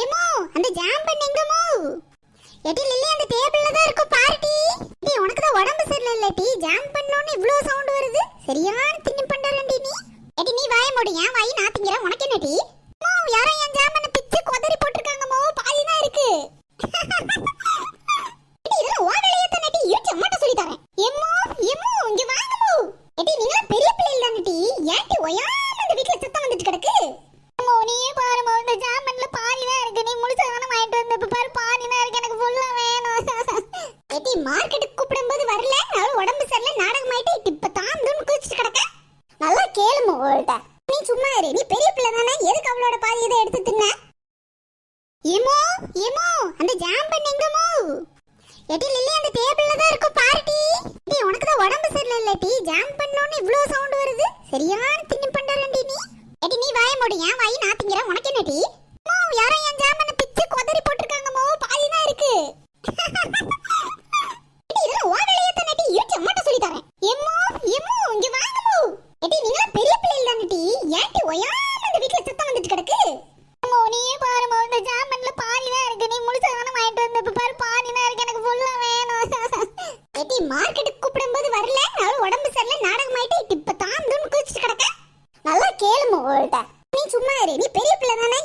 ஏமோ அந்த ஜாம் பண்ண எங்கமோ. Eddy lily அந்த டேபிள்ல தான் இருக்கும் பார்ட்டி டி. உனக்கு தான் உடம்பு சரியில்லை இல்ல டீ. ஜாம் பண்ணோன்னு இவ்ளோ சவுண்ட் வருது. சரியான திண்ணி பண்றேன்டி நீ. எடி நீ வாய மூடு ஏன் வாய் நான் திங்கிறேன். உனக்கு என்ன டீ? மோ யாரோ என் ஜாம் பண்ண பிச்சு கொதறி போட்டுருக்காங்க மோ. பாதி தான் இருக்கு. எடி இதெல்லாம் உன் வேலையை தானே டி? இருக்கு அம்மாட்ட சொல்லி தரேன். எம்மோ எம்மோ இங்க வாங்க மோ. எடி நீங்க பெரிய பிள்ளை தானே டீ. ஏன்டி ஒயாம இந்த வீட்ல சத்தம் வந்துட்டு கிடக்கு அம்மா நீயே பாரு மோ இந்த ஜாமன்ல பாதி தான் இருக்கு நீ முழுசா தானே வாங்கிட்டு வந்த இப்ப பாரு பாதி தான் இருக்கு எனக்கு ஃபுல்லா வேணும். எடி மார்க்கெட்டுக்கு கூப்பிடும்போது வரல நான் உடம்பு சரியில்லை நாடகம் ஆயிட்டு இப்ப தான் தூண் குதிச்சிட்டு கிடக்க. நல்லா கேளுமோ உங்கள்ட்ட. நீ சும்மா இரு நீ பெரிய பிள்ளை தானே எதுக்கு அவளோட பாதி இதை எடுத்து தின்ன? ஏமோ ஏமோ அந்த ஜாம் பண்ணி எங்கமோ? எட்டி லில்லி அந்த டேபிள்ல தான் இருக்கும் பார்ட்டி டீ. உனக்கு தான் உடம்பு சரியில்லை டீ. ஜாம் பண்ணோன்னு இவ்ளோ சவுண்ட் வருது. சரியான தின்னு பண்றேன்டி நீ. எட்டி நீ வாய மூடு ஏன் வாய் நான் திங்கிறேன். உனக்கு என்ன டீ? ஓயாம இந்த வீட்ல சத்தம் வந்துட்டு கிடக்கு. நீயே பாருமா இந்த ஜாமன்ல பாதி தான் இருக்கு. நீ முழுசா தானே வாங்கிட்டு வந்த. இப்ப பாரு பாதி தான் இருக்கு. எனக்கு ஃபுல்லா வேணும். எட்டி மார்க்கெட்டுக்கு கூப்பிடும்போது வரல. அவள் உடம்பு சரியில்ல. நாடகம் ஆயிட்டு இப்ப தான் தூண் குதிச்சுட்டு கிடக்க நல்லா கேளுமா அவள்கிட்ட நீ சும்மா இரு. நீ பெரிய பிள்ளை தானே.